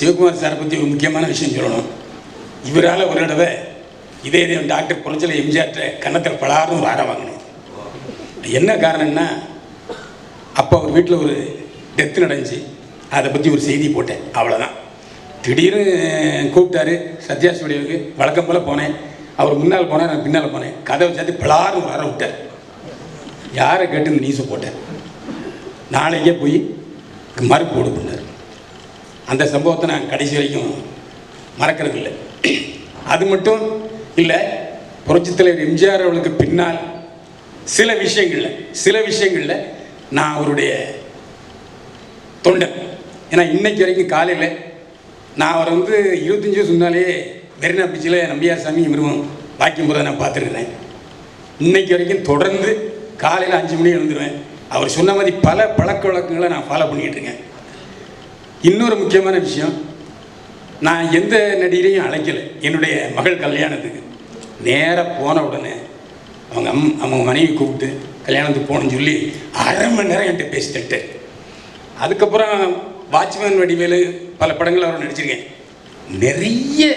சிவகுமார் சாரை பற்றி ஒரு முக்கியமான விஷயம் சொல்லணும். இவரால் ஒரு தடவை இதே இதே டாக்டர் புரஞ்சல எம்ஜிஆர்ட்ட கன்னத்தில் பலாரும் வார வாங்கினேன். என்ன காரணம்னா அப்போ அவர் வீட்டில் ஒரு டெத்து நடந்துச்சு. அதை பற்றி ஒரு செய்தி போட்டேன். அவ்வளோதான் திடீர்னு கூப்பிட்டாரு சத்யா ஸ்டுடியோவுக்கு. வழக்கம் போல் போனேன். அவர் முன்னால் போனார் நான் பின்னால் போனேன். கதவை சேர்த்து பலாரும் வர விட்டார். யாரை கேட்டு இந்த நியூஸை போட்டேன். நாளைக்கே போய் மறுப்பு போடு பண்ணார் அந்த சம்பவத்தை நான் கடைசி வரைக்கும் மறக்கிறது இல்லை அது மட்டும் இல்லை புரட்சித் தலைவர் எம்ஜிஆர் அவர்களுக்கு பின்னால் சில விஷயங்களில் சில விஷயங்களில் நான் அவருடைய தொண்டன். ஏன்னா இன்னைக்கு வரைக்கும் காலையில் நான் அவர் வந்து இருபத்தஞ்சி வருஷம் முன்னாலே மெரினா பீச்சில் நம்பியார் சாமி மிருகம் வாக்கியம் போதை நான் பார்த்துருக்குறேன். இன்னைக்கு வரைக்கும் தொடர்ந்து காலையில் அஞ்சு மணி எழுந்துருவேன். அவர் சொன்ன மாதிரி பல பழக்க வழக்கங்களை நான் ஃபாலோ பண்ணிக்கிட்டு இருக்கேன். இன்னொரு முக்கியமான விஷயம் நான் எந்த நடிகரையும் அழைக்கலை. என்னுடைய மகள் கல்யாணத்துக்கு. நேராக போன உடனே அவங்க அம் அவங்க மனைவி கூப்பிட்டு கல்யாணத்துக்கு போகணும்னு சொல்லி அரை மணி நேரம் என்கிட்ட பேசிட்டு அதுக்கப்புறம் வாட்ச்மேன் வடிவேலு பல படங்கள் அவர் நடிச்சிருக்கேன். நிறைய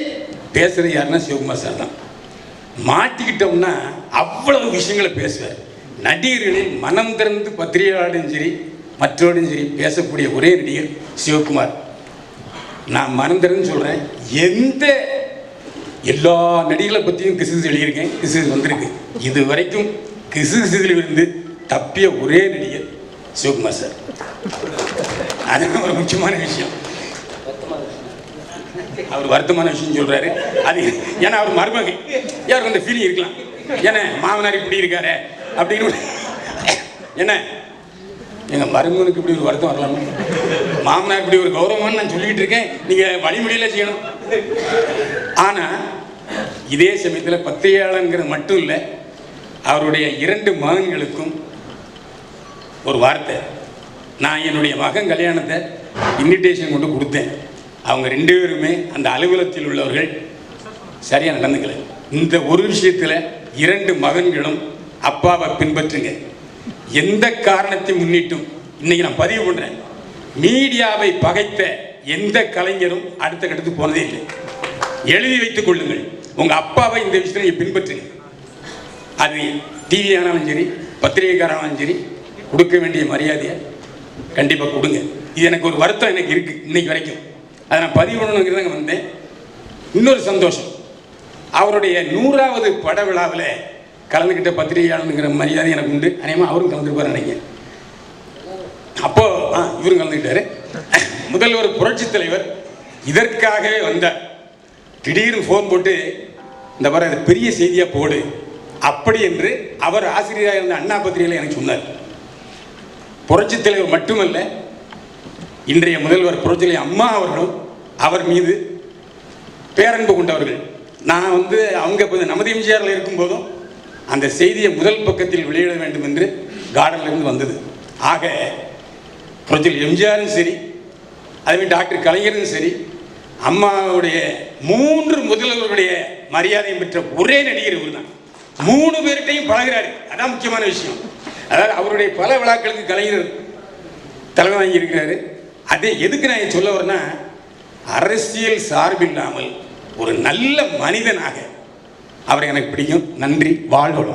பேசுகிறது யாருன்னா சிவகுமார் சார் தான். மாட்டிக்கிட்டோம்னா அவ்வளவு விஷயங்களை பேசுவார். நடிகர்களில் மனம் திறந்து பத்திரிகையாளரும் சரி மற்றவரும் சரி பேசக்கூடிய ஒரே நடிகர் சிவகுமார். நான் மனம் சொல்கிறேன் எந்த எல்லா நடிகளை பற்றியும் கிசுகிசு எழுதியிருக்கேன். கிசுகிசு வந்திருக்கு. இது வரைக்கும் கிசுகிசுல இருந்து தப்பிய ஒரே நடிகர் சிவகுமார் சார். அதுதான் ஒரு முக்கியமான விஷயம். அவர் வருத்தமான விஷயம் சொல்கிறாரு அது ஏன்னா அவர் மருமகன் யாருக்கு அந்த ஃபீலிங் இருக்கலாம். ஏன்னா மாமனார் இப்படி இருக்காரு அப்படின்னு. என்ன? எங்கள் மருமகனுக்கு இப்படி ஒரு வருத்தம் வரலாமா? மாமனார் இப்படி ஒரு கௌரவம்னு நான் சொல்லிக்கிட்டு இருக்கேன். நீங்கள் வழிமுறையில செய்யணும். ஆனால் இதே சமயத்தில் பத்திரிகையாளங்கிறது மட்டும் இல்லை அவருடைய இரண்டு மகன்களுக்கும் ஒரு வார்த்தை. நான் என்னுடைய மகன் கல்யாணத்தை இன்விடேஷன் கொண்டு கொடுத்தேன். அவங்க ரெண்டு பேருமே அந்த அலுவலகத்தில் உள்ளவர்கள். சரியாக நடந்துக்கல. இந்த ஒரு விஷயத்தில் இரண்டு மகன்களும் அப்பாவை பின்பற்றுங்க. எந்த காரணத்தை முன்னிட்டும். இன்னைக்கு நான் பதிவு பண்ணுறேன் மீடியாவை பகைத்த எந்த கலைஞரும் அடுத்த கட்டத்துக்கு போனதே இல்லை. எழுதி வைத்துக் கொள்ளுங்கள். உங்கள் அப்பாவை இந்த விஷயத்தில் நீங்கள் பின்பற்றுங்க. அது டிவி ஆனாலும் சரி பத்திரிகைக்காரனாலும் சரி கொடுக்க வேண்டிய மரியாதையை கண்டிப்பாக கொடுங்க. இது எனக்கு ஒரு வருத்தம் எனக்கு இருக்குது இன்னைக்கு வரைக்கும். அதை நான் பதிவு பண்ணணுங்கிறதாங்க வந்தேன். இன்னொரு சந்தோஷம். அவருடைய நூறாவது பட விழாவில் கலந்துக்கிட்ட பத்திரிகையாளனுங்கிற மரியாதை எனக்கு உண்டு. அநேகமாக அவரும் கலந்துருப்பார் நினைக்கிறேன். அப்போ ஆ இவரும் கலந்துக்கிட்டாரு முதல்வர் புரட்சி தலைவர் இதற்காகவே வந்தார். திடீர்னு ஃபோன் போட்டு இந்த வர பெரிய செய்தியாக போடு. அப்படி என்று அவர் ஆசிரியராக இருந்த அண்ணா பத்திரிகையில் எனக்கு சொன்னார். புரட்சி தலைவர் மட்டுமல்ல இன்றைய முதல்வர் புரட்சி தலைவர் அம்மா அவர்களும் அவர் மீது பேரன்பு கொண்டவர்கள். நான் வந்து அவங்க இப்போ நமது எம்ஜிஆரில் இருக்கும்போதும் அந்த செய்தியை முதல் பக்கத்தில் வெளியிட வேண்டும் என்று கார்டன்ல இருந்து வந்தது. ஆக புரட்சியில் எம்ஜிஆரும் சரி அதுமாதிரி டாக்டர் கலைஞரும் சரி அம்மாவுடைய மூன்று முதல்வர்களுடைய மரியாதையும் பெற்ற ஒரே நடிகர் இவர் தான். மூணு பேர்கிட்டையும் பழகுறாரு. அதான் முக்கியமான விஷயம். அதாவது அவருடைய பல விழாக்களுக்கு கலைஞர் தலைமை வாங்கியிருக்கிறாரு அதே எதுக்கு நான் சொல்ல வரேன்னா அரசியல் சார்பில்லாமல் ஒரு நல்ல மனிதனாக அவரை எனக்கு பிடிக்கும். நன்றி. வாழ்வு